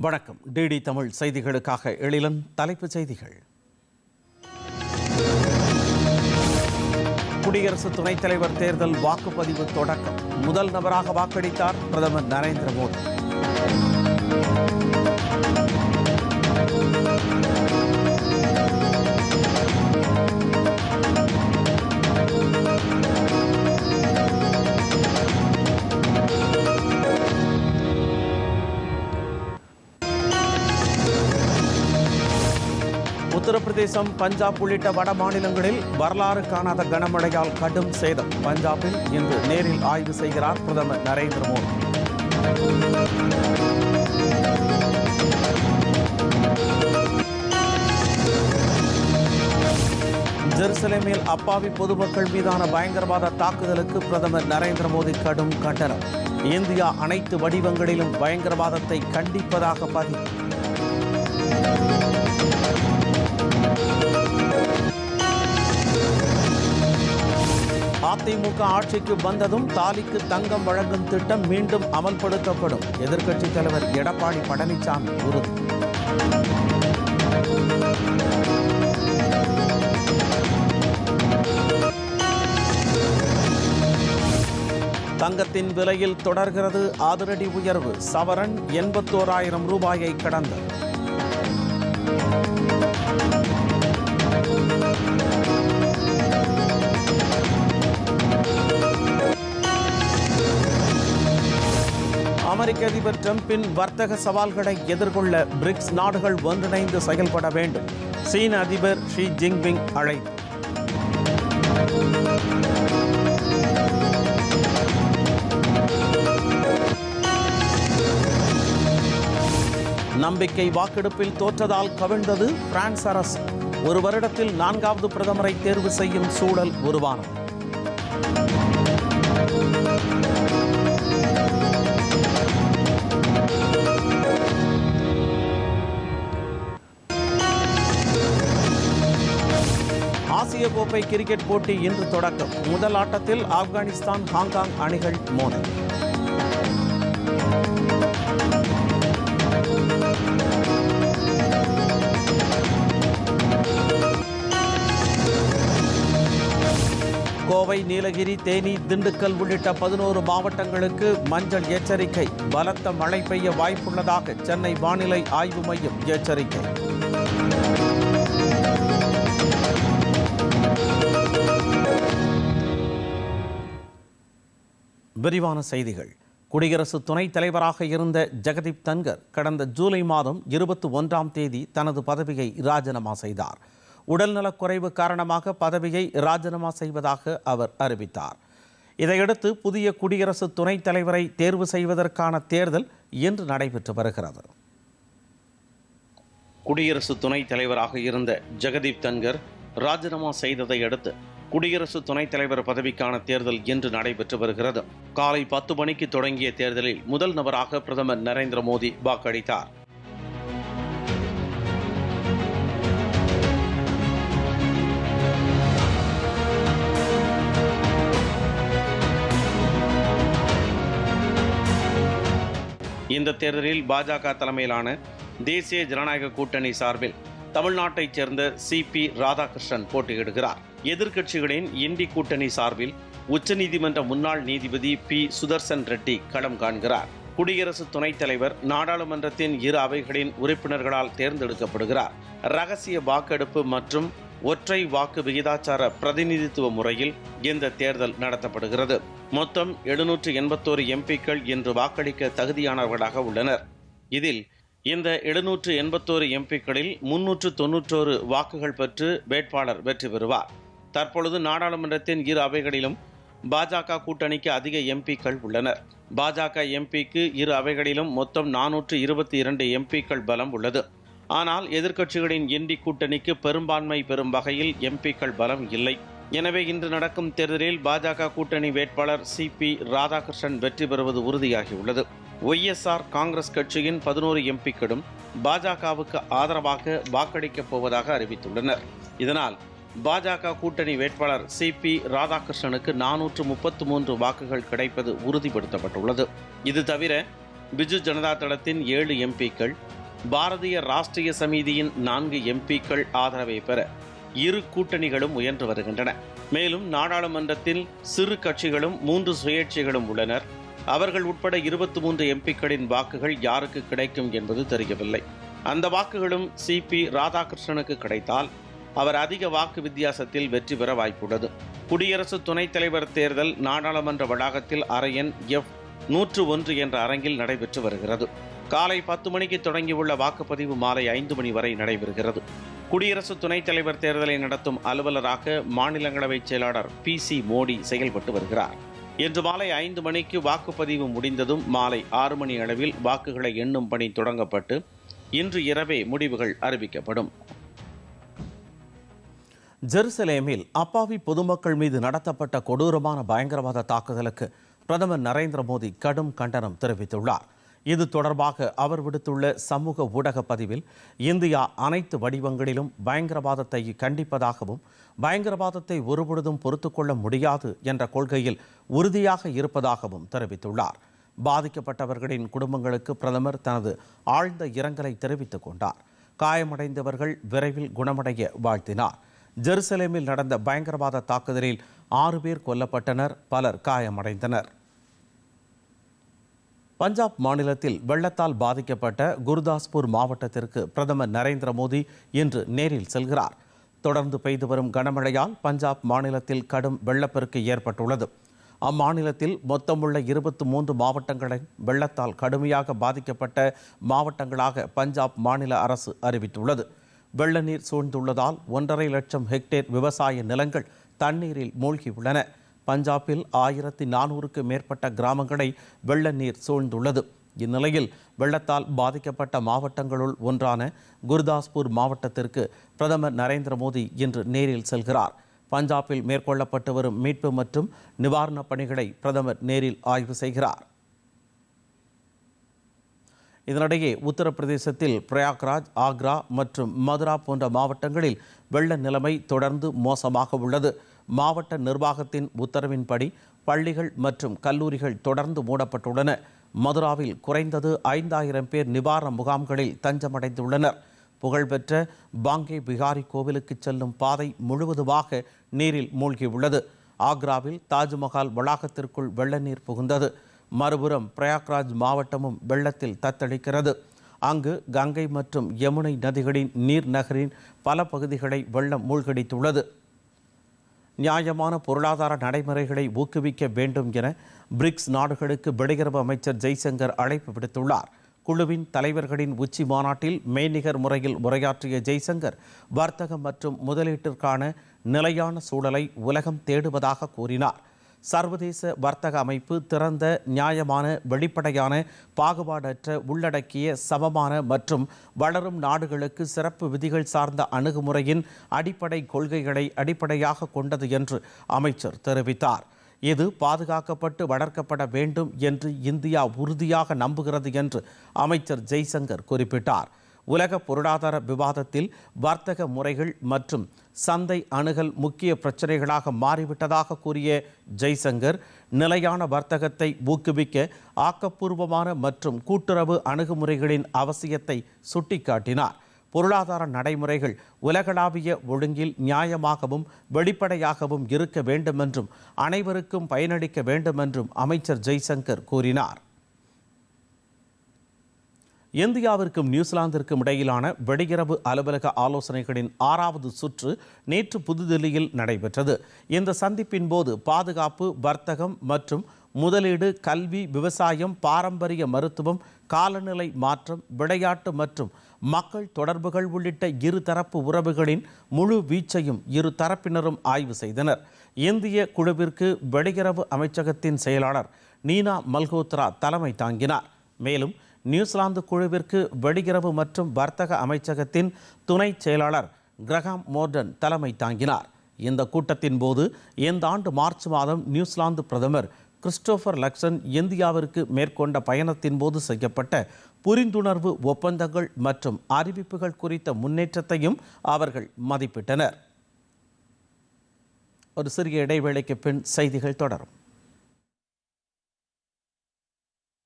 வணக்கம். டிடி தமிழ் செய்திகளுக்காக எழிலன் தலைப்புச் செய்திகள். குடியரசு துணைத் தலைவர் தேர்தல் வாக்குப்பதிவு தொடக்கம். முதல் நபராக வாக்களித்தார் பிரதமர் நரேந்திர மோடி. உத்தரப்பிரதேசம் பஞ்சாப் உள்ளிட்ட வட மாநிலங்களில் வரலாறு காணாத கனமழையால் கடும் சேதம். பஞ்சாபில் இன்று நேரில் ஆய்வு செய்கிறார் பிரதமர் நரேந்திர மோடி. ஜெருசலேமில் அப்பாவி பொதுமக்கள் மீதான பயங்கரவாத தாக்குதலுக்கு பிரதமர் நரேந்திர மோடி கடும் கண்டனம். இந்தியா அனைத்து வடிவங்களிலும் பயங்கரவாதத்தை கண்டிப்பதாக பதிவு அதிமுக ஆட்சிக்கு வந்ததும் தாலிக்கு தங்கம் வழங்கும் திட்டம் மீண்டும் அமல்படுத்தப்படும். எதிர்க்கட்சித் தலைவர் எடப்பாடி பழனிசாமி உறுதி. தங்கத்தின் விலையில் தொடர்கிறது அதிரடி உயர்வு. சவரன் எண்பத்தோராயிரம் ரூபாயை கடந்தது அமெரிக்க அதிபர் டிரம்பின் வர்த்தக சவால்களை எதிர்கொள்ள பிரிக்ஸ் நாடுகள் ஒன்றிணைந்து செயல்பட வேண்டும். சீன அதிபர் ஷி ஜின்பிங் அழைப்பு. நம்பிக்கை வாக்கெடுப்பில் தோற்றதால் கவிழ்ந்தது பிரான்ஸ் அரசு. ஒரு வருடத்தில் நான்காவது பிரதமரை தேர்வு செய்யும் சூழல் உருவானது. ஆசிய கோப்பை கிரிக்கெட் போட்டி இன்று தொடக்கம். முதல் ஆட்டத்தில் ஆப்கானிஸ்தான் ஹாங்காங் அணிகள் மோதல் கோவை நீலகிரி தேனி திண்டுக்கல் உள்ளிட்ட பதினோரு மாவட்டங்களுக்கு மஞ்சள் எச்சரிக்கை. பலத்த மழை பெய்ய வாய்ப்புள்ளதாக சென்னை வானிலை ஆய்வு மையம் எச்சரிக்கை. விரிவான செய்திகள். குடியரசு துணைத் தலைவராக இருந்த ஜெகதீப் தன்கர் கடந்த ஜூலை மாதம் இருபத்தி ஒன்றாம் தேதி தனது பதவியை ராஜினாமா செய்தார். உடல்நலக்குறைவு காரணமாக பதவியை ராஜினாமா செய்வதாக அவர் அறிவித்தார். இதையடுத்து புதிய குடியரசு துணைத் தலைவரை தேர்வு செய்வதற்கான தேர்தல் இன்று நடைபெற்று வருகிறது. குடியரசு துணைத் தலைவராக இருந்த ஜெகதீப் தன்கர் ராஜினாமா செய்ததை அடுத்து குடியரசு துணைத் தலைவர் பதவிக்கான தேர்தல் இன்று நடைபெற்று வருகிறது. காலை பத்து மணிக்கு தொடங்கிய தேர்தலில் முதல் நபராக பிரதமர் நரேந்திர மோடி வாக்களித்தார். இந்த தேர்தலில் பாஜக தலைமையிலான தேசிய ஜனநாயக கூட்டணி சார்பில் தமிழ்நாட்டைச் சேர்ந்த சி பி ராதாகிருஷ்ணன் போட்டியிடுகிறார். எதிர்க்கட்சிகளின் இண்டி கூட்டணி சார்பில் உச்சநீதிமன்ற முன்னாள் நீதிபதி பி. சுதர்சன் ரெட்டி களம் காண்கிறார். குடியரசு துணைத் தலைவர் நாடாளுமன்றத்தின் இரு அவைகளின் உறுப்பினர்களால் தேர்ந்தெடுக்கப்படுகிறார். ரகசிய வாக்கெடுப்பு மற்றும் ஒற்றை வாக்கு விகிதாச்சார பிரதிநிதித்துவ முறையில் இந்த தேர்தல் நடத்தப்படுகிறது. மொத்தம் எழுநூற்று எண்பத்தோரு எம்பிக்கள் இன்று வாக்களிக்க தகுதியானவர்களாக உள்ளனர். இதில் இந்த எழுநூற்று எண்பத்தோரு எம்பிக்களில் முன்னூற்று தொன்னூற்றோரு வாக்குகள் பெற்று வேட்பாளர் வெற்றி பெறுவார். தற்பொழுது நாடாளுமன்றத்தின் இரு அவைகளிலும் பாஜக கூட்டணிக்கு அதிக எம்பிக்கள் உள்ளனர். பாஜக எம்பிக்கு இரு அவைகளிலும் மொத்தம் நானூற்று இருபத்தி இரண்டு எம்பிக்கள் பலம் உள்ளது. ஆனால் எதிர்க்கட்சிகளின் எண்டி கூட்டணிக்கு பெரும்பான்மை பெறும் வகையில் எம்பிக்கள் பலம் இல்லை. எனவே இன்று நடக்கும் தேர்தலில் பாஜக கூட்டணி வேட்பாளர் சி பி ராதாகிருஷ்ணன் வெற்றி பெறுவது உறுதியாகியுள்ளது. ஒய்எஸ்ஆர் காங்கிரஸ் கட்சியின் பதினோரு எம்பிக்களும் பாஜகவுக்கு ஆதரவாக வாக்களிக்கப் போவதாக அறிவித்துள்ளனர். இதனால் பாஜக கூட்டணி வேட்பாளர் சி பி ராதாகிருஷ்ணனுக்கு நானூற்று முப்பத்து மூன்று வாக்குகள் கிடைப்பது உறுதிப்படுத்தப்பட்டுள்ளது. இது தவிர பிஜு ஜனதா தளத்தின் ஏழு எம்பிக்கள் பாரதிய ராஷ்டிரிய சமிதியின் நான்கு எம்பிக்கள் ஆதரவை பெற இரு கூட்டணிகளும் முயன்று வருகின்றன. மேலும் நாடாளுமன்றத்தில் சிறு கட்சிகளும் மூன்று சுயேட்சைகளும் உள்ளனர். அவர்கள் உட்பட இருபத்தி மூன்று எம்பிக்களின் வாக்குகள் யாருக்கு கிடைக்கும் என்பது தெரியவில்லை. அந்த வாக்குகளும் சி பி ராதாகிருஷ்ணனுக்கு கிடைத்தால் அவர் அதிக வாக்கு வித்தியாசத்தில் வெற்றி பெற வாய்ப்புள்ளது. குடியரசு துணைத் தலைவர் தேர்தல் நாடாளுமன்ற வளாகத்தில் அரையன் எஃப் நூற்று ஒன்று என்ற அரங்கில் நடைபெற்று வருகிறது. காலை பத்து மணிக்கு தொடங்கியுள்ள வாக்குப்பதிவு மாலை ஐந்து மணி வரை நடைபெறுகிறது. குடியரசு துணைத் தலைவர் தேர்தலை நடத்தும் அலுவலராக மாநிலங்களவை செயலாளர் பி சி மோடி செயல்பட்டு வருகிறார். இன்று மாலை ஐந்து மணிக்கு வாக்குப்பதிவு முடிந்ததும் மாலை ஆறு மணி அளவில் வாக்குகளை எண்ணும் பணி தொடங்கப்பட்டு இன்று இரவே முடிவுகள் அறிவிக்கப்படும். ஜெருசலேமில் அப்பாவி பொதுமக்கள் மீது நடத்தப்பட்ட கொடூரமான பயங்கரவாத தாக்குதலுக்கு பிரதமர் நரேந்திர மோடி கடும் கண்டனம் தெரிவித்துள்ளார். இது தொடர்பாக அவர் விடுத்துள்ள சமூக ஊடக பதிவில் இந்தியா அனைத்து வடிவங்களிலும் பயங்கரவாதத்தை கண்டிப்பதாகவும் பயங்கரவாதத்தை ஒருபொழுதும் பொறுத்துக்கொள்ள முடியாது என்ற கொள்கையில் உறுதியாக இருப்பதாகவும் தெரிவித்துள்ளார். பாதிக்கப்பட்டவர்களின் குடும்பங்களுக்கு பிரதமர் தனது ஆழ்ந்த இரங்கலை தெரிவித்துக் கொண்டார். காயமடைந்தவர்கள் விரைவில் குணமடைய வாழ்த்தினார். ஜெருசலேமில் நடந்த பயங்கரவாத தாக்குதலில் ஆறு பேர் கொல்லப்பட்டனர் பலர் காயமடைந்தனர். பஞ்சாப் மாநிலத்தில் வெள்ளத்தால் பாதிக்கப்பட்ட குருதாஸ்பூர் மாவட்டத்திற்கு பிரதமர் நரேந்திர மோடி இன்று நேரில் செல்கிறார். தொடர்ந்து பெய்து வரும் கனமழையால் பஞ்சாப் மாநிலத்தில் கடும் வெள்ளப்பெருக்கு ஏற்பட்டுள்ளது. அம்மாநிலத்தில் மொத்தமுள்ள இருபத்தி மூன்று மாவட்டங்களை வெள்ளத்தால் கடுமையாக பாதிக்கப்பட்ட மாவட்டங்களாக பஞ்சாப் மாநில அரசு அறிவித்துள்ளது. வெள்ள நீர் சூழ்ந்துள்ளதால் ஒன்றரை லட்சம் ஹெக்டேர் விவசாய நிலங்கள் தண்ணீரில் மூழ்கியுள்ளன. பஞ்சாபில் ஆயிரத்தி நானூறுக்கு மேற்பட்ட கிராமங்களை வெள்ள நீர் சூழ்ந்துள்ளது. இந்நிலையில் வெள்ளத்தால் பாதிக்கப்பட்ட மாவட்டங்களுள் ஒன்றான குர்தாஸ்பூர் மாவட்டத்திற்கு பிரதமர் நரேந்திர மோடி இன்று நேரில் செல்கிறார். பஞ்சாபில் மேற்கொள்ளப்பட்டு வரும் மீட்பு மற்றும் நிவாரணப் பணிகளை பிரதமர் நேரில் ஆய்வு செய்கிறார். இதனிடையே உத்தரப்பிரதேசத்தில் பிரயாக்ராஜ் ஆக்ரா மற்றும் மதுரா போன்ற மாவட்டங்களில் வெள்ள நிலைமை தொடர்ந்து மோசமாக உள்ளது. மாவட்ட நிர்வாகத்தின் உத்தரவின்படி பள்ளிகள் மற்றும் கல்லூரிகள் தொடர்ந்து மூடப்பட்டுள்ளன. மதுராவில் குறைந்தது ஐந்தாயிரம் பேர் நிவாரண முகாம்களில் தஞ்சமடைந்துள்ளனர். புகழ்பெற்ற பாங்கே பிகாரி கோவிலுக்கு செல்லும் பாதை முழுவதுமாக நீரில் மூழ்கியுள்ளது. ஆக்ராவில் தாஜ்மஹால் வளாகத்திற்குள் வெள்ள நீர் புகுந்தது. மறுபுறம் பிரயாக்ராஜ் மாவட்டமும் வெள்ளத்தில் தத்தளிக்கிறது. அங்கு கங்கை மற்றும் யமுனை நதிகளின் நீர் நகரின் பல பகுதிகளை வெள்ளம் மூழ்கடித்துள்ளது. நியாயமான பொருளாதார நடைமுறைகளை ஊக்குவிக்க வேண்டும் என பிரிக்ஸ் நாடுகளுக்கு வெளியுறவு அமைச்சர் ஜெய்சங்கர் அழைப்பு விடுத்துள்ளார். குழுவின் தலைவர்களின் உச்சி மாநாட்டில் மெய்நிகர் முறையில் உரையாற்றிய ஜெய்சங்கர் வர்த்தகம் மற்றும் முதலீட்டிற்கான நிலையான சூழலை உலகம் தேடுவதாக கூறினார். சர்வதேச வர்த்தக அமைப்பு திறந்த நியாயமான வெளிப்படையான பாகுபாடற்ற உள்ளடக்கிய சமமான மற்றும் வளரும் நாடுகளுக்கு சிறப்பு விதிகள் சார்ந்த அணுகுமுறையின் அடிப்படை கொள்கைகளை அடிப்படையாக கொண்டது என்று அமைச்சர் தெரிவித்தார். இது பாதுகாக்கப்பட்டு வளர்க்கப்பட வேண்டும் என்று இந்தியா உறுதியாக நம்புகிறது என்று அமைச்சர் ஜெய்சங்கர் குறிப்பிட்டார். உலக பொருளாதார விவாதத்தில் வர்த்தக முறைகள் மற்றும் சந்தை அணுகல் முக்கிய பிரச்சனைகளாக மாறிவிட்டதாக கூறிய ஜெய்சங்கர் நிலையான வர்த்தகத்தை ஊக்குவிக்க ஆக்கப்பூர்வமான மற்றும் கூட்டுறவு அணுகுமுறைகளின் அவசியத்தை சுட்டிக்காட்டினார். பொருளாதார நடைமுறைகள் உலகளாவிய ஒழுங்கில் நியாயமாகவும் வெளிப்படையாகவும் இருக்க வேண்டுமென்றும் அனைவருக்கும் பயனளிக்க வேண்டுமென்றும் அமைச்சர் ஜெய்சங்கர் கூறினார். இந்தியாவிற்கும் நியூசிலாந்திற்கும் இடையிலான வெளியுறவு அலுவலக ஆலோசனைகளின் ஆறாவது சுற்று நேற்று புதுதில்லியில் நடைபெற்றது. இந்த சந்திப்பின் போது பாதுகாப்பு வர்த்தகம் மற்றும் முதலீடு கல்வி விவசாயம் பாரம்பரிய மருத்துவம் காலநிலை மாற்றம் விளையாட்டு மற்றும் மக்கள் தொடர்புகள் உள்ளிட்ட இருதரப்பு உறவுகளின் முழு வீச்சையும் இரு தரப்பினரும் ஆய்வு செய்தனர். இந்திய குழுவிற்கு வெளியுறவு அமைச்சகத்தின் செயலாளர் நீனா மல்ஹோத்ரா தலைமை தாங்கினார். மேலும் நியூசிலாந்து குழுவிற்கு வெளியுறவு மற்றும் வர்த்தக அமைச்சகத்தின் துணை செயலாளர் கிரகாம் மோர்டன் தலைமை தாங்கினார். இந்த கூட்டத்தின் போது இந்த ஆண்டு மார்ச் மாதம் நியூசிலாந்து பிரதமர் கிறிஸ்டோபர் லக்சன் இந்தியாவிற்கு மேற்கொண்ட பயணத்தின் போது செய்யப்பட்ட புரிந்துணர்வு ஒப்பந்தங்கள் மற்றும் அறிவிப்புகள் குறித்த முன்னேற்றத்தையும் அவர்கள் மதிப்பிட்டனர். ஒரு சிறிய இடைவேளைக்கு பின் செய்திகள் தொடரும்.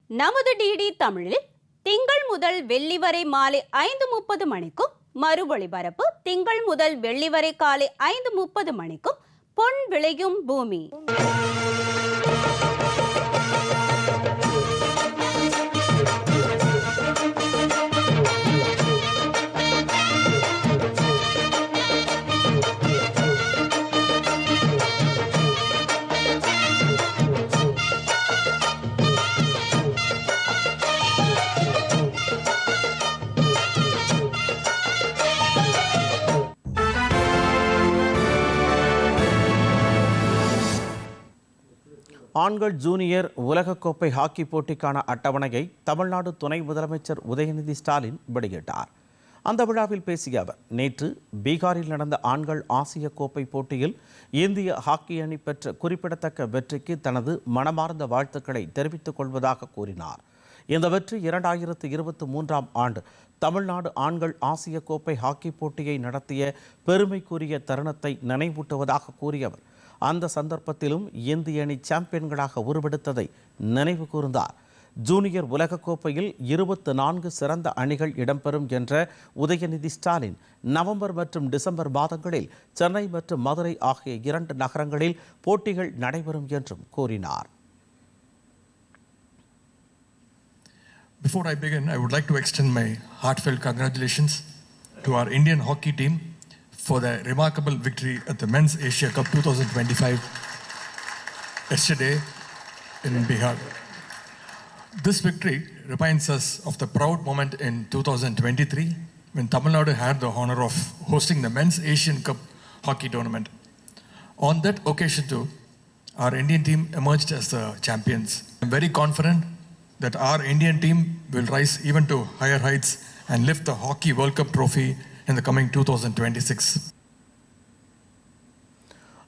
நமது டிடி தமிழில் திங்கள் முதல் வெள்ளி வரை மாலை ஐந்து முப்பது மணிக்கும் மறு ஒளிபரப்பு திங்கள் முதல் வெள்ளி வரை காலை ஐந்து முப்பது மணிக்கும் பொன் விளையும் பூமி. ஆண்கள் ஜூனியர் உலகக்கோப்பை ஹாக்கி போட்டிக்கான அட்டவணையை தமிழ்நாடு துணை முதலமைச்சர் உதயநிதி ஸ்டாலின் வெளியிட்டார். அந்த விழாவில் பேசிய அவர் நேற்று பீகாரில் நடந்த ஆண்கள் ஆசிய கோப்பை போட்டியில் இந்திய ஹாக்கி அணி பெற்ற குறிப்பிடத்தக்க வெற்றிக்கு தனது மனமார்ந்த வாழ்த்துக்களை தெரிவித்துக் கொள்வதாக கூறினார். இந்த வெற்றி இரண்டாயிரத்து இருபத்தி மூன்றாம் ஆண்டு தமிழ்நாடு ஆண்கள் ஆசிய கோப்பை ஹாக்கி போட்டியை நடத்திய பெருமைக்குரிய தருணத்தை நினைவூட்டுவதாக கூறியவர். அந்த சந்தர்ப்பத்திலும் இந்திய அணி சாம்பியன்களாக உருவெடுத்ததை நினைவு கூர்ந்தார். ஜூனியர் உலகக்கோப்பையில் இருபத்து நான்கு சிறந்த அணிகள் இடம்பெறும் என்ற உதயநிதி ஸ்டாலின் நவம்பர் மற்றும் டிசம்பர் மாதங்களில் சென்னை மற்றும் மதுரை ஆகிய இரண்டு நகரங்களில் போட்டிகள் நடைபெறும் என்றும் கூறினார். Before I begin, I would like to extend my heartfelt congratulations to our Indian hockey team. For their remarkable victory at the Men's Asia Cup 2025 yesterday in Bihar. This victory reminds us of the proud moment in 2023 when Tamil Nadu had the honor of hosting the Men's Asian Cup hockey tournament. On that occasion, too, our Indian team emerged as the champions. I'm very confident that our Indian team will rise even to higher heights and lift the Hockey World Cup trophy in the coming 2026.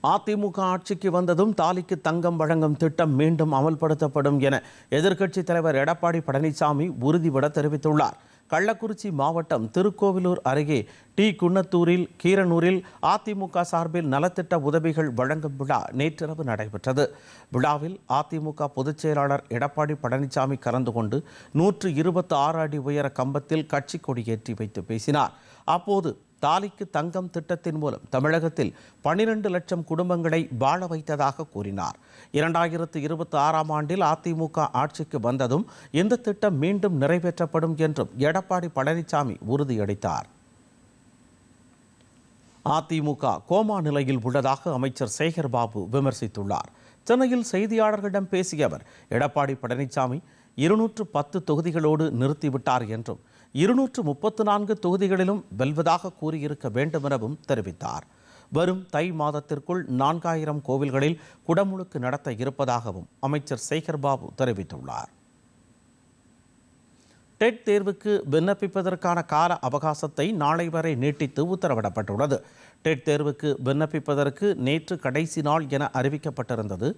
AIADMK ஆட்சிக்கு வந்ததும் தாலிக்கு தங்கம் வழங்கும் திட்டம் மீண்டும் அமல்படுத்தப்படும் என எதிர்க்கட்சித் தலைவர் எடப்பாடி பழனிசாமி உறுதிபட தெரிவித்துள்ளார். கள்ளக்குறிச்சி மாவட்டம் திருக்கோவிலூர் அருகே டி. குன்னத்தூரில் கீரனூரில் அதிமுக சார்பில் நலத்திட்ட உதவிகள் வழங்கும் விழா நேற்றிரவு நடைபெற்றது. விழாவில் அதிமுக பொதுச் செயலாளர் எடப்பாடி பழனிசாமி கலந்து கொண்டு நூற்று இருபத்தி ஆறு அடி உயர கம்பத்தில் கட்சி கொடியேற்றி வைத்து பேசினார். அப்போது தாலிக்கு தங்கம் திட்டத்தின் மூலம் தமிழகத்தில் பனிரெண்டு லட்சம் குடும்பங்களை வாழ வைத்ததாக கூறினார். இரண்டாயிரத்து இருபத்தி ஆறாம் ஆண்டில் அதிமுக ஆட்சிக்கு வந்ததும் இந்த திட்டம் மீண்டும் நிறைவேற்றப்படும் என்றும் எடப்பாடி பழனிசாமி உறுதியளித்தார். அதிமுக கோமா நிலையில் உள்ளதாக அமைச்சர் சேகர் பாபு விமர்சித்துள்ளார். சென்னையில் செய்தியாளர்களிடம் பேசிய அவர் எடப்பாடி பழனிசாமி இருநூற்று பத்து தொகுதிகளோடு நிறுத்திவிட்டார் என்றும் இருநூற்று முப்பத்து நான்கு தொகுதிகளிலும் வெல்வதாக கூறியிருக்க வேண்டும் எனவும் தெரிவித்தார். வரும் தை மாதத்திற்குள் நான்காயிரம் கோவில்களில் குடமுழுக்கு நடத்த இருப்பதாகவும் அமைச்சர் சேகர் பாபு தெரிவித்துள்ளார். டெட் தேர்வுக்கு விண்ணப்பிப்பதற்கான கால அவகாசத்தை நாளை வரை நீட்டித்து உத்தரவிடப்பட்டுள்ளது. டெட் தேர்வுக்கு விண்ணப்பிப்பதற்கு நேற்று கடைசி நாள் என அறிவிக்கப்பட்டிருந்தது.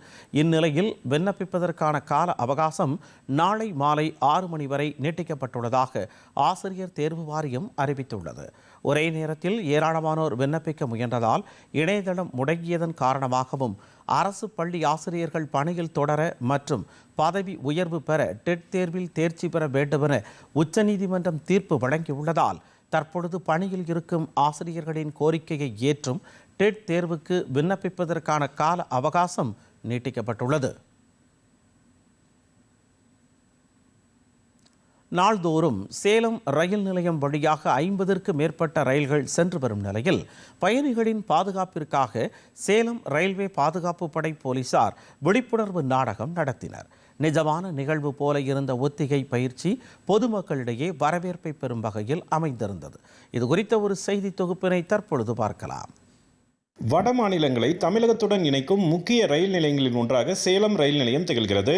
இந்நிலையில் விண்ணப்பிப்பதற்கான கால அவகாசம் நாளை மாலை ஆறு மணி வரை நீட்டிக்கப்பட்டுள்ளதாக ஆசிரியர் தேர்வு வாரியம் அறிவித்துள்ளது. ஒரே நேரத்தில் ஏராளமானோர் விண்ணப்பிக்க முயன்றதால் இணையதளம் முடங்கியதன் காரணமாகவும் அரசு பள்ளி ஆசிரியர்கள் பணியில் தொடர மற்றும் பதவி உயர்வு பெற டெட் தேர்வில் தேர்ச்சி பெற வேண்டுமென உச்சநீதிமன்றம் தீர்ப்பு வழங்கியுள்ளதால் தற்பொழுது பணியில் இருக்கும் ஆசிரியர்களின் கோரிக்கையை ஏற்றும் டெட் தேர்வுக்கு விண்ணப்பிப்பதற்கான கால அவகாசம் நீட்டிக்கப்பட்டுள்ளது. நாள்தோறும் சேலம் ரயில் நிலையம் வழியாக ஐம்பதற்கு மேற்பட்ட ரயில்கள் சென்று வரும் நிலையில் பயணிகளின் பாதுகாப்பிற்காக சேலம் ரயில்வே பாதுகாப்பு படை போலீசார் விழிப்புணர்வு நாடகம் நடத்தினர். நிஜமான நிகழ்வு போல இருந்த ஒத்திகை பயிற்சி பொதுமக்களிடையே வரவேற்பை பெறும் வகையில் அமைந்திருந்தது. இது குறித்த ஒரு செய்தி தொகுப்பினை தற்பொழுது பார்க்கலாம். வட மாநிலங்களை தமிழகத்துடன் இணைக்கும் முக்கிய ரயில் நிலையங்களில் ஒன்றாக சேலம் ரயில் நிலையம் திகழ்கிறது.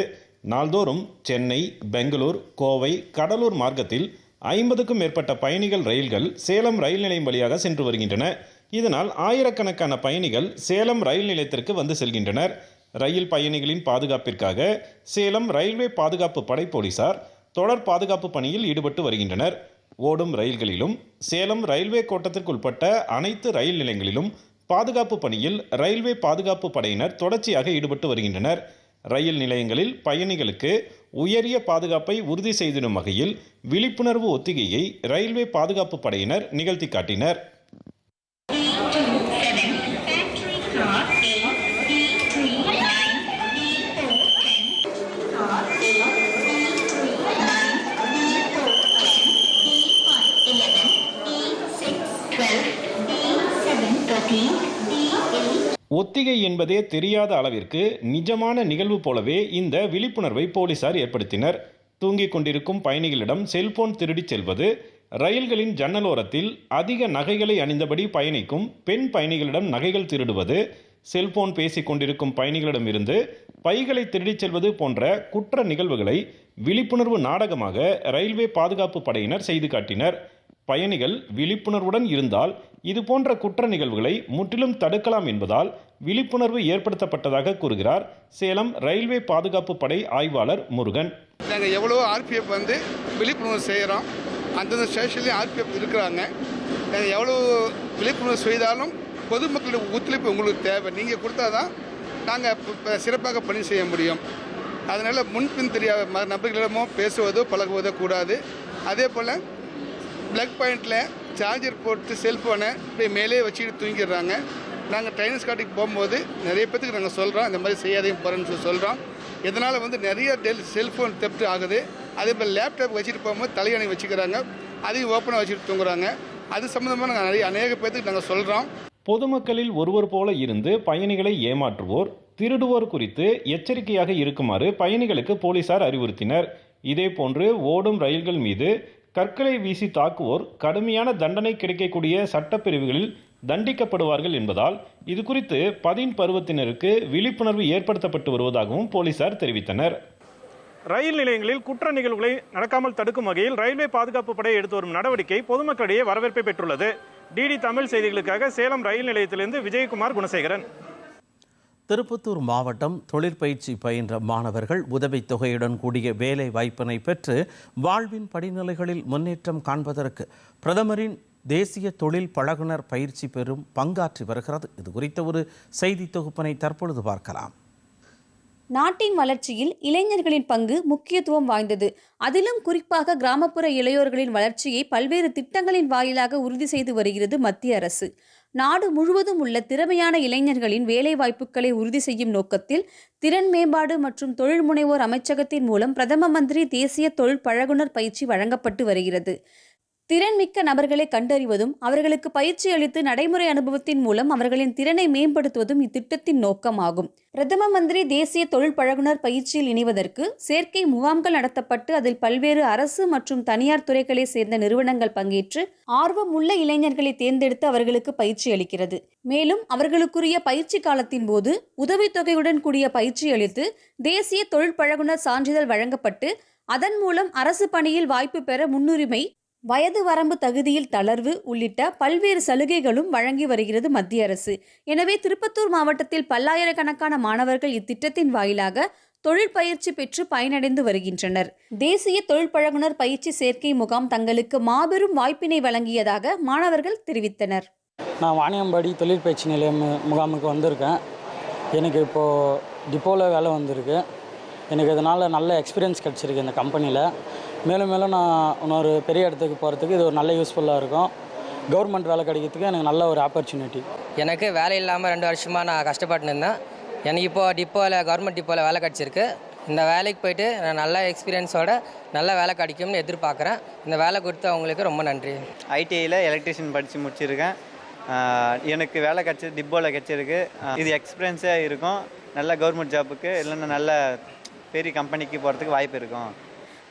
நாள்தோறும் சென்னை பெங்களூர் கோவை கடலூர் மார்க்கத்தில் ஐம்பதுக்கும் மேற்பட்ட பயணிகள் ரயில்கள் சேலம் ரயில் நிலையம் வழியாக சென்று வருகின்றன. இதனால் ஆயிரக்கணக்கான பயணிகள் சேலம் ரயில் நிலையத்திற்கு வந்து செல்கின்றனர். ரயில் பயணிகளின் பாதுகாப்பிற்காக சேலம் ரயில்வே பாதுகாப்பு படை போலீசார் தொடர் பாதுகாப்பு பணியில் ஈடுபட்டு வருகின்றனர். ஓடும் ரயில்களிலும் சேலம் ரயில்வே கோட்டத்திற்குட்பட்ட அனைத்து ரயில் நிலையங்களிலும் பாதுகாப்பு பணியில் ரயில்வே பாதுகாப்பு படையினர் தொடர்ச்சியாக ஈடுபட்டு வருகின்றனர். ரயில் நிலையங்களில் பயணிகளுக்கு உயரிய பாதுகாப்பை உறுதி செய்திடும் வகையில் விழிப்புணர்வு ஒத்திகையை ரயில்வே பாதுகாப்பு படையினர் நிகழ்த்தி காட்டினர். ஒத்திகை என்பதே தெரியாத அளவிற்கு நிஜமான நிகழ்வு போலவே இந்த விழிப்புணர்வை போலீசார் ஏற்படுத்தினர். தூங்கிக் கொண்டிருக்கும் பயணிகளிடம் செல்போன் திருடிச் செல்வது ரயில்களின் ஜன்னலோரத்தில் அதிக நகைகளை அணிந்தபடி பயணிக்கும் பெண் பயணிகளிடம் நகைகள் திருடுவது செல்போன் பேசிக் கொண்டிருக்கும் பயணிகளிடமிருந்து பைகளை திருடிச் செல்வது போன்ற குற்ற நிகழ்வுகளை விழிப்புணர்வு நாடகமாக ரயில்வே பாதுகாப்பு படையினர் செய்து காட்டினர். பயணிகள் விழிப்புணர்வுடன் இருந்தால் இது போன்ற குற்ற நிகழ்வுகளை முற்றிலும் தடுக்கலாம் என்பதால் விழிப்புணர்வு ஏற்படுத்தப்பட்டதாக கூறுகிறார் சேலம் ரயில்வே பாதுகாப்பு படை ஆய்வாளர் முருகன். நாங்கள் எவ்வளோ ஆர்பிஎஃப் வந்து விழிப்புணர்வு செய்கிறோம் அந்தந்த ஸ்டேஷன்லேயும் ஆர்பிஎஃப் இருக்கிறாங்க. நாங்கள் எவ்வளோ விழிப்புணர்வு செய்தாலும் பொதுமக்களுடைய ஒத்துழைப்பு உங்களுக்கு தேவை. நீங்கள் கொடுத்தா தான் நாங்கள் சிறப்பாக பணி செய்ய முடியும். அதனால் முன்பின் தெரியாத ம- நபர்களிடமோ பேசுவதோ பழகுவதோ கூடாது. அதே போல் ப்ளக் பாயிண்டில் சார்ஜர் போட்டு செல்ஃபோனை அப்படியே மேலே வச்சுட்டு தூங்கிடுறாங்க. நாங்கள் டைனஸ் காட்டிக்கு போகும்போது நிறைய பேத்துக்கு நாங்கள் சொல்கிறோம் இந்த மாதிரி செய்யாதையும் போகிறேன்னு சொல்லி சொல்கிறோம் இதனால் வந்து நிறைய டெல் செல்ஃபோன் தெப்ட் ஆகுது. அதே போல் லேப்டாப் வச்சுட்டு போகும்போது தலையணை வச்சுக்கிறாங்க. அதையும் ஓப்பனாக வச்சுட்டு தூங்குறாங்க. அது சம்மந்தமாக நாங்கள் நிறைய அநேக பேத்துக்கு நாங்கள் சொல்கிறோம் பொதுமக்களில் ஒருவர் போல இருந்து பயணிகளை ஏமாற்றுவோர் திருடுவோர் குறித்து எச்சரிக்கையாக இருக்குமாறு பயணிகளுக்கு போலீசார் அறிவுறுத்தினர். இதேபோன்று ஓடும் ரயில்கள் மீது கற்களை வீசி தாக்குவோர் கடுமையான தண்டனை கிடைக்கக்கூடிய சட்டப்பிரிவுகளில் தண்டிக்கப்படுவார்கள் என்பதால் இது குறித்து பதின் பருவத்தினருக்கு விழிப்புணர்வு ஏற்படுத்தப்பட்டு வருவதாகவும் போலீசார் தெரிவித்தனர். ரயில் நிலையங்களில் குற்ற நிகழ்வுகளை நடக்காமல் தடுக்கும் வகையில் ரயில்வே பாதுகாப்பு படை எடுத்து வரும் நடவடிக்கை பொதுமக்களிடையே வரவேற்பை பெற்றுள்ளது. டிடி தமிழ் செய்திகளுக்காக சேலம் ரயில் நிலையத்திலிருந்து விஜயகுமார் குணசேகரன். திருப்பத்தூர் மாவட்டம் தொழிற்பயிற்சி பயின்ற மாணவர்கள் உதவித் தொகையுடன் கூடிய வேலை வாய்ப்பினை பெற்று வாழ்வின் படிநிலைகளில் முன்னேற்றம் காண்பதற்கு பிரதமரின் தேசிய தொழில் பழகுனர் பயிற்சி பெறும் பங்காற்றி வருகிறது. இது குறித்த ஒரு செய்தி தொகுப்பினை தற்பொழுது பார்க்கலாம். நாட்டின் வளர்ச்சியில் இளைஞர்களின் பங்கு முக்கியத்துவம் வாய்ந்தது. அதிலும் குறிப்பாக கிராமப்புற இளையோர்களின் வளர்ச்சியை பல்வேறு திட்டங்களின் வாயிலாக உறுதி செய்து வருகிறது மத்திய அரசு. நாடு முழுவதும் உள்ள திறமையான இளைஞர்களின் வேலைவாய்ப்புகளை உறுதி செய்யும் நோக்கத்தில் திறன் மேம்பாடு மற்றும் தொழில் முனைவோர் அமைச்சகத்தின் மூலம் பிரதம மந்திரி தேசிய தொழில் பழகுனர் பயிற்சி வழங்கப்பட்டு வருகிறது. திறன்மிக்க நபர்களை கண்டறிவதும் அவர்களுக்கு பயிற்சி அளித்து நடைமுறை அனுபவத்தின் மூலம் அவர்களின் திறனை மேம்படுத்துவதும் இத்திட்டத்தின் நோக்கமாகும். பிரதம மந்திரி தேசிய தொழில் பழகுனர் பயிற்சியில் இணைவதற்கு சேர்க்கை முகாம்கள் நடத்தப்பட்டு அதில் பல்வேறு அரசு மற்றும் தனியார் துறைகளை சேர்ந்த நிறுவனங்கள் பங்கேற்று ஆர்வம் உள்ள இளைஞர்களை தேர்ந்தெடுத்து அவர்களுக்கு பயிற்சி அளிக்கிறது. மேலும் அவர்களுக்குரிய பயிற்சி காலத்தின் போது உதவித்தொகையுடன் கூடிய பயிற்சி அளித்து தேசிய தொழில் பழகுனர் சான்றிதழ் வழங்கப்பட்டு அதன் மூலம் அரசு பணியில் வாய்ப்பு பெற முன்னுரிமை வயது வரம்பு தகுதியில் தளர்வு உள்ளிட்ட பல்வேறு சலுகைகளும் வழங்கி வருகிறது மத்திய அரசு. எனவே திருப்பத்தூர் மாவட்டத்தில் பல்லாயிரக்கணக்கான மாணவர்கள் இத்திட்டத்தின் வாயிலாக தொழில் பயிற்சி பெற்று பயனடைந்து வருகின்றனர். தேசிய தொழில் பழகுனர் பயிற்சி சேர்க்கை முகாம் தங்களுக்கு மாபெரும் வாய்ப்பினை வழங்கியதாக மாணவர்கள் தெரிவித்தனர். நான் வாணியம்பாடி தொழில் பயிற்சி நிலையம் முகாமுக்கு வந்திருக்கேன். எனக்கு இப்போது டிப்போவில் வேலை வந்திருக்கு. எனக்கு இதனால் நல்ல எக்ஸ்பீரியன்ஸ் கிடச்சிருக்கு இந்த கம்பெனியில் மேலும் மேலும் நான் இன்னொரு பெரிய இடத்துக்கு போகிறதுக்கு இது ஒரு நல்ல யூஸ்ஃபுல்லாக இருக்கும். கவர்மெண்ட் வேலை கிடைக்கிறதுக்கு எனக்கு நல்ல ஒரு ஆப்பர்ச்சுனிட்டி எனக்கு வேலை இல்லாமல் ரெண்டு வருஷமாக நான் கஷ்டப்பட்டு இருந்தேன் எனக்கு இப்போது டிப்போவில் கவர்மெண்ட் டிப்போவில் வேலை கிடச்சிருக்கு. இந்த வேலைக்கு போயிட்டு நான் நல்ல எக்ஸ்பீரியன்ஸோட நல்ல வேலை கிடைக்கும்னு எதிர்பார்க்குறேன். இந்த வேலை கொடுத்து அவங்களுக்கு ரொம்ப நன்றி. ஐடிஐயில் எலக்ட்ரிஷியன் படித்து முடிச்சிருக்கேன். எனக்கு வேலை கிடச்சி டிப்போவில் கிடச்சிருக்கு. இது எக்ஸ்பீரியன்ஸாக இருக்கும். நல்ல கவர்மெண்ட் ஜாப்புக்கு இல்லைன்னா நல்ல பெரிய கம்பெனிக்கு போகிறதுக்கு வாய்ப்பு இருக்கும்.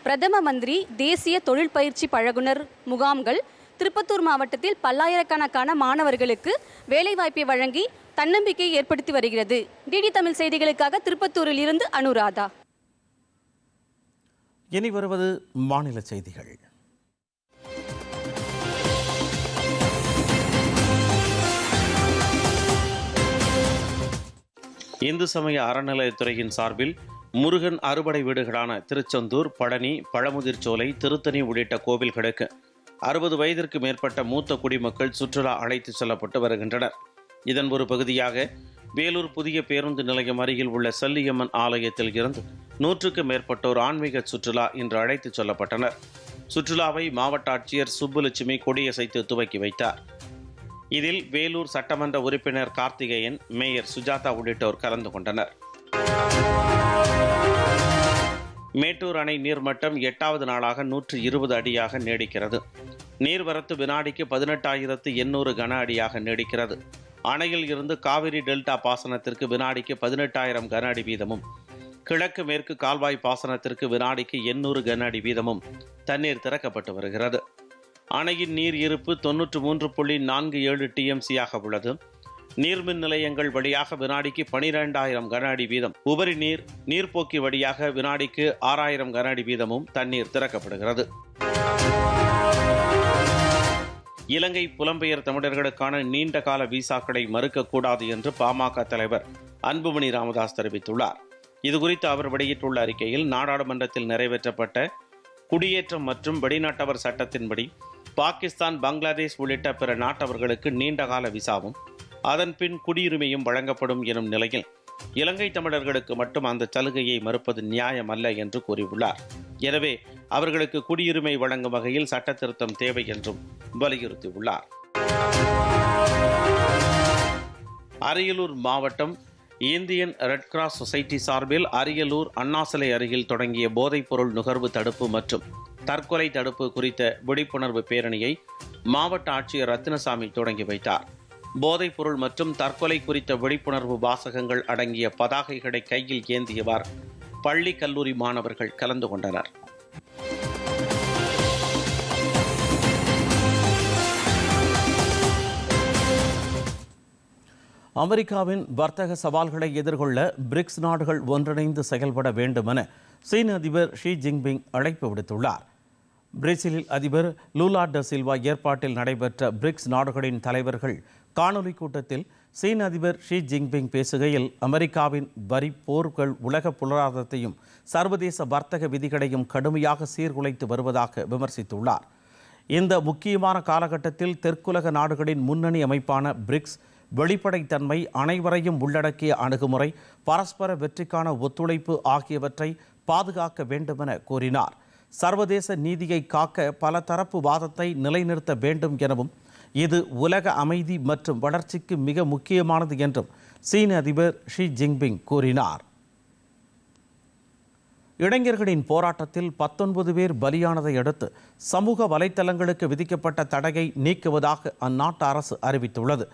பிரதம மந்திரி தேசிய தொழில் பயிற்சி பழகுனர் முகாம்கள் திருப்பத்தூர் மாவட்டத்தில் பல்லாயிரக்கணக்கான மாணவர்களுக்கு வேலைவாய்ப்பை வழங்கி தன்னம்பிக்கையை ஏற்படுத்தி வருகிறது. டிடி தமிழ் செய்திகளுக்காக திருப்பத்தூரில் இருந்து அனுராதா. இனி வருவது மாநில செய்திகள். இந்து சமய அறநிலையத்துறையின் சார்பில் முருகன் அறுபடை வீடுகளான திருச்செந்தூர் பழனி பழமுதிர்ச்சோலை திருத்தணி உள்ளிட்ட கோவில்களுக்கு அறுபது வயதிற்கு மேற்பட்ட மூத்த குடிமக்கள் சுற்றுலா அழைத்து செல்லப்பட்டு வருகின்றனர். இதன் ஒரு பகுதியாக வேலூர் புதிய பேருந்து நிலையம் அருகில் உள்ள செல்லியம்மன் ஆலயத்தில் இருந்து நூற்றுக்கு மேற்பட்டோர் ஆன்மீக சுற்றுலா இன்று அழைத்துச் செல்லப்பட்டனர். சுற்றுலாவை மாவட்ட ஆட்சியர் சுப்புலட்சுமி கொடியசைத்து துவக்கி வைத்தார். இதில் வேலூர் சட்டமன்ற உறுப்பினர் கார்த்திகேயன் மேயர் சுஜாதா உள்ளிட்டோர் கலந்து கொண்டனர். மேட்டூர் அணை நீர்மட்டம் எட்டாவது நாளாக நூற்று இருபது அடியாக நீடிக்கிறது. நீர்வரத்து வினாடிக்கு பதினெட்டாயிரத்து எண்ணூறு கன அடியாக நீடிக்கிறது. அணையில் இருந்து காவிரி டெல்டா பாசனத்திற்கு வினாடிக்கு பதினெட்டாயிரம் கன அடி வீதமும் கிழக்கு மேற்கு கால்வாய் பாசனத்திற்கு வினாடிக்கு எண்ணூறு கன அடி வீதமும் தண்ணீர் திறக்கப்பட்டு வருகிறது. அணையின் நீர் இருப்பு தொன்னூற்று மூன்று புள்ளி நான்கு ஏழு டிஎம்சியாக உள்ளது. நீர்மின் நிலையங்கள் வழியாக வினாடிக்கு பனிரெண்டாயிரம் கன அடி வீதம். உபரி நீர் நீர்ப்போக்கி வழியாக வினாடிக்கு ஆறாயிரம் கன அடி வீதமும் தண்ணீர் திறக்கப்படுகிறது. இலங்கை புலம்பெயர் தமிழர்களுக்கான நீண்ட கால விசாக்களை மறுக்கக்கூடாது என்று பாமக தலைவர் அன்புமணி ராமதாஸ் தெரிவித்துள்ளார். இதுகுறித்து அவர் வெளியிட்டுள்ள அறிக்கையில் நாடாளுமன்றத்தில் நிறைவேற்றப்பட்ட குடியேற்றம் மற்றும் வெளிநாட்டவர் சட்டத்தின்படி பாகிஸ்தான் பங்களாதேஷ் உள்ளிட்ட பிற நாட்டவர்களுக்கு நீண்டகால விசாவும் அதன் பின் குடியுரிமையும் வழங்கப்படும் எனும் நிலையில் இலங்கை தமிழர்களுக்கு மட்டும் அந்த சலுகையை மறுப்பது நியாயமல்ல என்று கூறியுள்ளார். எனவே அவர்களுக்கு குடியுரிமை வழங்கும் வகையில் சட்ட திருத்தம் தேவை என்றும் வலியுறுத்தியுள்ளார். அரியலூர் மாவட்டம் இந்தியன் ரெட் கிராஸ் சொசைட்டி சார்பில் அரியலூர் அண்ணாசிலை அருகில் தொடங்கிய போதைப்பொருள் நுகர்வு தடுப்பு மற்றும் தற்கொலை தடுப்பு குறித்த விழிப்புணர்வு பேரணியை மாவட்ட ஆட்சியர் ரத்தினசாமி தொடங்கி வைத்தார். போதைப்பொருள் மற்றும் தற்கொலை குறித்த விழிப்புணர்வு வாசகங்கள் அடங்கிய பதாகைகளை கையில் ஏந்தியவார் பள்ளி கல்லூரி மாணவர்கள் கலந்து கொண்டனர். அமெரிக்காவின் வர்த்தக சவால்களை எதிர்கொள்ள பிரிக்ஸ் நாடுகள் ஒன்றிணைந்து செயல்பட வேண்டுமென சீன அதிபர் ஷி ஜின்பிங் அழைப்பு விடுத்துள்ளார். பிரேசிலில் அதிபர் லூலா ட சில்வா ஏற்பாட்டில் நடைபெற்ற பிரிக்ஸ் நாடுகளின் தலைவர்கள் காணொலி கூட்டத்தில் சீன அதிபர் ஷி ஜின்பிங் பேசுகையில் அமெரிக்காவின் வரி போர்கள் உலக பொருளாதாரத்தையும் சர்வதேச வர்த்தக விதிகளையும் கடுமையாக சீர்குலைத்து வருவதாக விமர்சித்துள்ளார். இந்த முக்கியமான காலகட்டத்தில் தெற்குலக நாடுகளின் முன்னணி அமைப்பான பிரிக்ஸ் வெளிப்படைத்தன்மை அனைவரையும் உள்ளடக்கிய அணுகுமுறை பரஸ்பர வெற்றிக்கான ஒத்துழைப்பு ஆகியவற்றை பாதுகாக்க வேண்டுமென கூறினார். சர்வதேச நீதியை காக்க பல தரப்பு வாதத்தை நிலைநிறுத்த வேண்டும் எனவும் இது உலக அமைதி மற்றும் வளர்ச்சிக்கு மிக முக்கியமானது என்றும் சீன அதிபர் ஷி ஜின்பிங் கூறினார். இளைஞர்களின் போராட்டத்தில் பத்தொன்பது பேர் பலியானதை அடுத்து சமூக வலைத்தளங்களுக்கு விதிக்கப்பட்ட தடையை நீக்குவதாக அந்நாட்டு அரசு அறிவித்துள்ளது.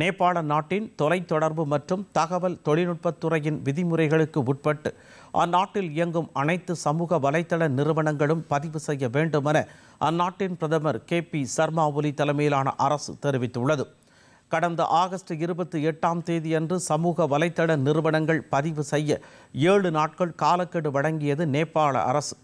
நேபாள நாட்டின் தொலைத்தொடர்பு மற்றும் தகவல் தொழில்நுட்பத்துறையின் விதிமுறைகளுக்கு உட்பட்டு அந்நாட்டில் இயங்கும் அனைத்து சமூக வலைதள நிறுவனங்களும் பதிவு செய்ய வேண்டுமென அந்நாட்டின் பிரதமர் கே பி சர்மா ஒலி தலைமையிலான அரசு தெரிவித்துள்ளது. கடந்த ஆகஸ்ட் இருபத்தி எட்டாம் தேதியன்று சமூக வலைதள நிறுவனங்கள் பதிவு செய்ய ஏழு நாட்கள் காலக்கெடு வழங்கியது நேபாள அரசு.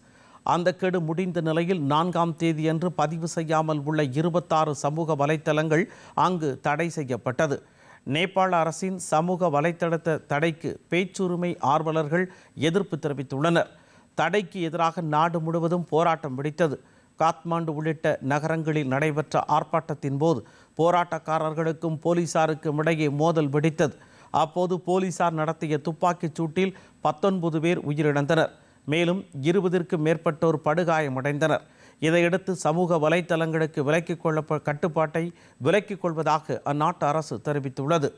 அந்த கெடு முடிந்த நிலையில் நான்காம் தேதியன்று பதிவு செய்யாமல் உள்ள இருபத்தாறு சமூக வலைத்தளங்கள் அங்கு தடை செய்யப்பட்டது. நேபாள அரசின் சமூக வலைத்தளத்த தடைக்கு பேச்சுரிமை ஆர்வலர்கள் எதிர்ப்பு தெரிவித்துள்ளனர். தடைக்கு எதிராக நாடு முழுவதும் போராட்டம் வெடித்தது. காத்மாண்டு உள்ளிட்ட நகரங்களில் நடைபெற்ற ஆர்ப்பாட்டத்தின் போது போராட்டக்காரர்களுக்கும் போலீசாருக்கும் இடையே மோதல் வெடித்தது. அப்போது போலீசார் நடத்திய துப்பாக்கிச் சூட்டில் பத்தொன்பது பேர் உயிரிழந்தனர். மேலும் இருபதிற்கும் மேற்பட்டோர் படுகாயமடைந்தனர். இதையடுத்து சமூக வலைத்தளங்களுக்கு விலக்கிக் கொள்ள கட்டுப்பாட்டை விலக்கிக் கொள்வதாக அந்நாட்டு அரசு தெரிவித்துள்ளது.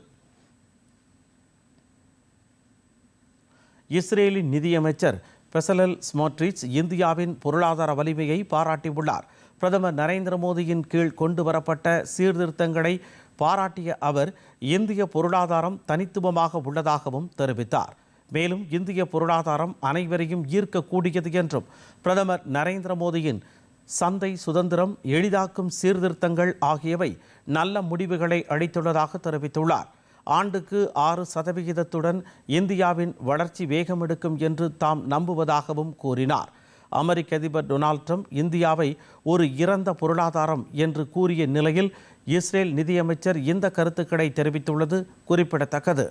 இஸ்ரேலின் நிதியமைச்சர் பெசலல் ஸ்மோட்ரிச் இந்தியாவின் பொருளாதார வலிமையை பாராட்டியுள்ளார். பிரதமர் நரேந்திர மோடியின் கீழ் கொண்டு வரப்பட்ட சீர்திருத்தங்களை பாராட்டிய அவர் இந்திய பொருளாதாரம் தனித்துவமாக உள்ளதாகவும் தெரிவித்தார். மேலும் இந்திய பொருளாதாரம் அனைவரையும் ஈர்க்கக்கூடியது என்றும் பிரதமர் நரேந்திர மோடியின் சந்தை சுதந்திரம் எளிதாக்கும் சீர்திருத்தங்கள் ஆகியவை நல்ல முடிவுகளை அளித்துள்ளதாக தெரிவித்துள்ளார். ஆண்டுக்கு ஆறு சதவிகிதத்துடன் இந்தியாவின் வளர்ச்சி வேகமெடுக்கும் என்று தாம் நம்புவதாகவும் கூறினார். அமெரிக்க அதிபர் டொனால்ட் ட்ரம்ப் இந்தியாவை ஒரு இறந்த பொருளாதாரம் என்று கூறிய நிலையில் இஸ்ரேல் நிதியமைச்சர் இந்த கருத்துக்களை தெரிவித்துள்ளது குறிப்பிடத்தக்கது.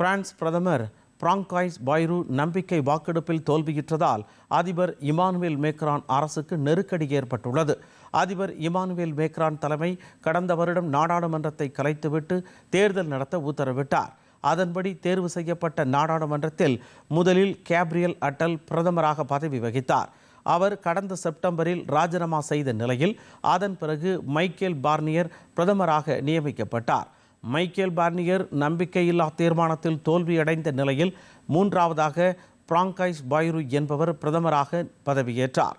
பிரான்ஸ் பிரதமர் பிராங்காய்ஸ் பாய்ரு நம்பிக்கை வாக்கெடுப்பில் தோல்வியுற்றதால் அதிபர் இமானுவேல் மேக்ரான் அரசுக்கு நெருக்கடி ஏற்பட்டுள்ளது. அதிபர் இமானுவேல் மேக்ரான் தலைமை கடந்த வருடம் நாடாளுமன்றத்தை கலைத்துவிட்டு தேர்தல் நடத்த உத்தரவிட்டார். அதன்படி தேர்வு செய்யப்பட்ட நாடாளுமன்றத்தில் முதலில் கேப்ரியல் அட்டல் பிரதமராக பதவி வகித்தார். அவர் கடந்த செப்டம்பரில் ராஜினாமா செய்த நிலையில் அதன் பிறகு மைக்கேல் பார்னியர் பிரதமராக நியமிக்கப்பட்டார். மைக்கேல் பார்னியர் நம்பிக்கையில்லா தீர்மானத்தில் தோல்வியடைந்த நிலையில் மூன்றாவதாக பிராங்கைஸ் பாய்ரு என்பவர் பிரதமராக பதவியேற்றார்.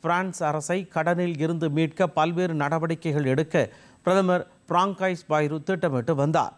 பிரான்ஸ் அரசை கடனில் இருந்து மீட்க பல்வேறு நடவடிக்கைகள் எடுக்க பிரதமர் பிராங்கைஸ் பாய்ரு திட்டமிட்டு வந்தார்.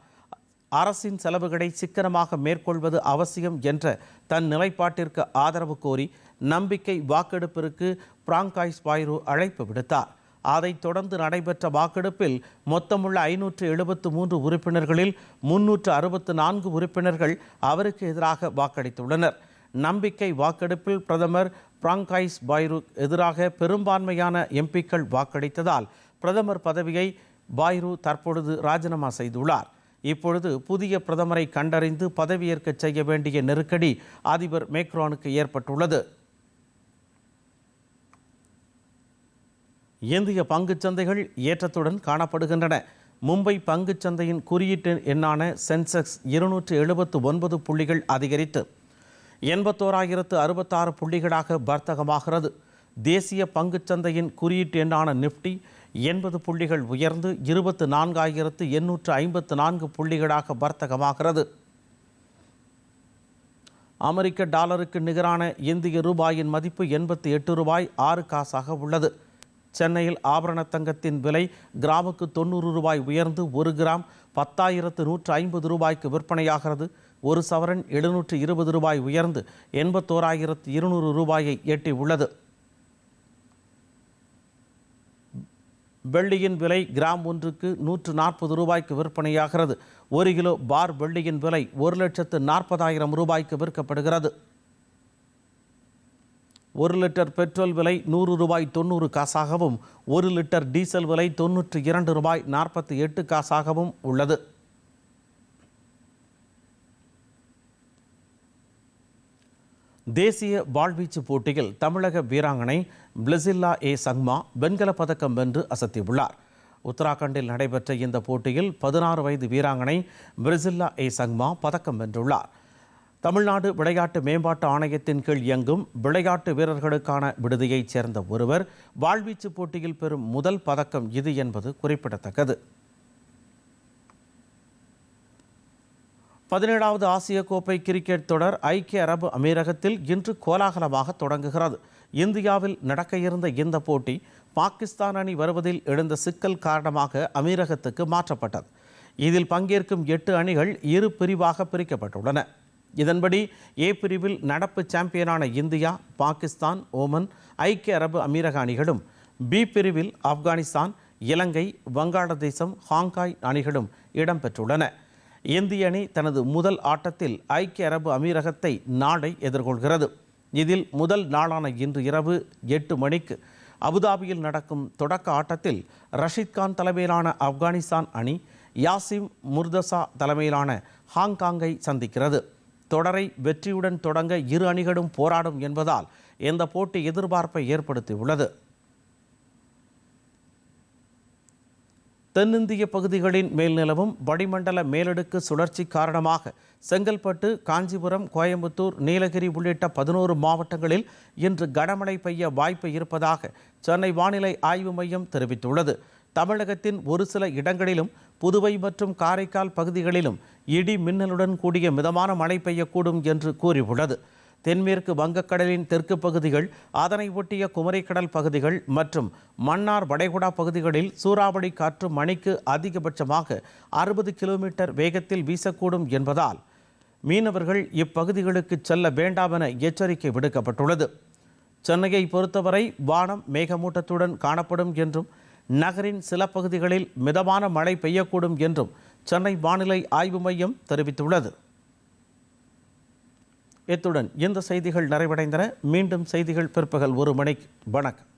அரசின் செலவுகளை சிக்கனமாக மேற்கொள்வது அவசியம் என்ற தன் நிலைப்பாட்டிற்கு ஆதரவு கோரி நம்பிக்கை வாக்கெடுப்பிற்கு பிராங்காய்ஸ் பாய்ரு அழைப்பு விடுத்தார். அதைத் தொடர்ந்து நடைபெற்ற வாக்கெடுப்பில் மொத்தமுள்ள ஐநூற்று எழுபத்து மூன்று உறுப்பினர்களில் முன்னூற்று அறுபத்து நான்கு உறுப்பினர்கள் அவருக்கு எதிராக வாக்களித்துள்ளனர். நம்பிக்கை வாக்கெடுப்பில் பிரதமர் பிராங்காய்ஸ் பாய்ரு எதிராக பெரும்பான்மையான எம்பிக்கள் வாக்களித்ததால் பிரதமர் பதவியை பாய்ரு தற்பொழுது ராஜினாமா செய்துள்ளார். இப்பொழுது புதிய பிரதமரை கண்டறிந்து பதவியேற்க செய்ய வேண்டிய நெருக்கடி அதிபர் மேக்ரானுக்கு ஏற்பட்டுள்ளது. இந்திய பங்குச் சந்தைகள் ஏற்றத்துடன் காணப்படுகின்றன. மும்பை பங்குச் சந்தையின் குறியீட்டு எண்ணான சென்செக்ஸ் இருநூற்று எழுபத்து ஒன்பது புள்ளிகள் அதிகரித்து எண்பத்தோராயிரத்து அறுபத்தாறு புள்ளிகளாக வர்த்தகமாகிறது. தேசிய பங்குச் சந்தையின் குறியீட்டு எண்ணான நிஃப்டி எண்பது புள்ளிகள் உயர்ந்து இருபத்து நான்காயிரத்து எண்ணூற்று ஐம்பத்து நான்கு புள்ளிகளாக வர்த்தகமாகிறது. அமெரிக்க டாலருக்கு நிகரான இந்திய ரூபாயின் மதிப்பு எண்பத்தி எட்டு ரூபாய் ஆறு காசாக உள்ளது. சென்னையில் ஆபரண தங்கத்தின் விலை கிராமுக்கு தொண்ணூறு ரூபாய் உயர்ந்து ஒரு கிராம் பத்தாயிரத்து நூற்று ஐம்பது ரூபாய்க்கு விற்பனையாகிறது. ஒரு சவரன் எழுநூற்று இருபது ரூபாய் உயர்ந்து எண்பத்தோராயிரத்து இருநூறு ரூபாயை எட்டியுள்ளது. வெள்ளியின் விலை கிராம் ஒன்றுக்கு நூற்று நாற்பது ரூபாய்க்கு விற்பனையாகிறது. ஒரு கிலோ பார் வெள்ளியின் விலை ஒரு லட்சத்து நாற்பதாயிரம் ரூபாய்க்கு விற்கப்படுகிறது. ஒரு லிட்டர் பெட்ரோல் விலை நூறு ரூபாய் தொண்ணூறு காசாகவும் ஒரு லிட்டர் டீசல் விலை தொன்னூற்றி இரண்டு ரூபாய் நாற்பத்தி எட்டு காசாகவும் உள்ளது. தேசிய வாழ்வீச்சு போட்டியில் தமிழக வீராங்கனை பிளசில்லா ஏ சங்மா வெண்கலப் பதக்கம் வென்று அசத்தியுள்ளார். உத்தராகண்டில் நடைபெற்ற இந்த போட்டியில் பதினாறு வயது வீராங்கனை பிரிசில்லா ஏ சங்மா பதக்கம் வென்றுள்ளார். தமிழ்நாடு விளையாட்டு மேம்பாட்டு ஆணையத்தின் கீழ் இயங்கும் விளையாட்டு வீரர்களுக்கான விடுதியைச் சேர்ந்த ஒருவர் வாழ்வீச்சு போட்டியில் பெறும் முதல் பதக்கம் இது என்பது குறிப்பிடத்தக்கது. பதினேழாவது ஆசிய கோப்பை கிரிக்கெட் தொடர் ஐக்கிய அரபு அமீரகத்தில் இன்று கோலாகலமாக தொடங்குகிறது. இந்தியாவில் நடக்க இருந்த இந்த போட்டி பாகிஸ்தான் அணி வருவதில் எழுந்த சிக்கல் காரணமாக அமீரகத்துக்கு மாற்றப்பட்டது. இதில் பங்கேற்கும் எட்டு அணிகள் இரு பிரிவாக பிரிக்கப்பட்டுள்ளன. இதன்படி ஏ பிரிவில் நடப்பு சாம்பியனான இந்தியா பாகிஸ்தான் ஓமன் ஐக்கிய அரபு அமீரக அணிகளும் பி பிரிவில் ஆப்கானிஸ்தான் இலங்கை வங்காளதேசம் ஹாங்காய் அணிகளும் இடம்பெற்றுள்ளன இந்திய அணி தனது முதல் ஆட்டத்தில் ஐக்கிய அரபு அமீரகத்தை நாளை எதிர்கொள்கிறது. இதில் முதல் நாளான இன்று இரவு எட்டு மணிக்கு அபுதாபியில் நடக்கும் தொடக்க ஆட்டத்தில் ரஷீத் கான் தலைமையிலான ஆப்கானிஸ்தான் அணி யாசிம் முர்தசா தலைமையிலான ஹாங்காங்கை சந்திக்கிறது. தொடரை வெற்றியுடன் தொடங்க இரு அணிகளும் போராடும் என்பதால் இந்த போட்டி எதிர்பார்ப்பை ஏற்படுத்தியுள்ளது. தென்னிந்திய பகுதிகளின் மேல் நிலவும் வடிமண்டல மேலடுக்கு சுழற்சி காரணமாக செங்கல்பட்டு காஞ்சிபுரம் கோயம்புத்தூர் நீலகிரி உள்ளிட்ட பதினோரு மாவட்டங்களில் இன்று கனமழை பெய்ய வாய்ப்பு இருப்பதாக சென்னை வானிலை ஆய்வு மையம் தெரிவித்துள்ளது. தமிழகத்தின் ஒரு சில இடங்களிலும் புதுவை மற்றும் காரைக்கால் பகுதிகளிலும் இடி மின்னலுடன் கூடிய மிதமான மழை பெய்யக்கூடும் என்று கூறியுள்ளது. தென்மேற்கு வங்கக்கடலின் தெற்கு பகுதிகள் அதனை ஒட்டிய குமரிக்கடல் பகுதிகள் மற்றும் மன்னார் வளைகுடா பகுதிகளில் சூறாவளி காற்று மணிக்கு அதிகபட்சமாக அறுபது கிலோமீட்டர் வேகத்தில் வீசக்கூடும் என்பதால் மீனவர்கள் இப்பகுதிகளுக்கு செல்ல வேண்டாம் என எச்சரிக்கை விடுக்கப்பட்டுள்ளது. சென்னையை பொறுத்தவரை வானம் மேகமூட்டத்துடன் காணப்படும் என்றும் நகரின் சில பகுதிகளில் மிதமான மழை பெய்யக்கூடும் என்றும் சென்னை வானிலை ஆய்வு மையம் தெரிவித்துள்ளது. இத்துடன் இந்த செய்திகள் நிறைவடைந்தன. மீண்டும் செய்திகள் பிற்பகல் ஒரு மணிக்கு. வணக்கம்.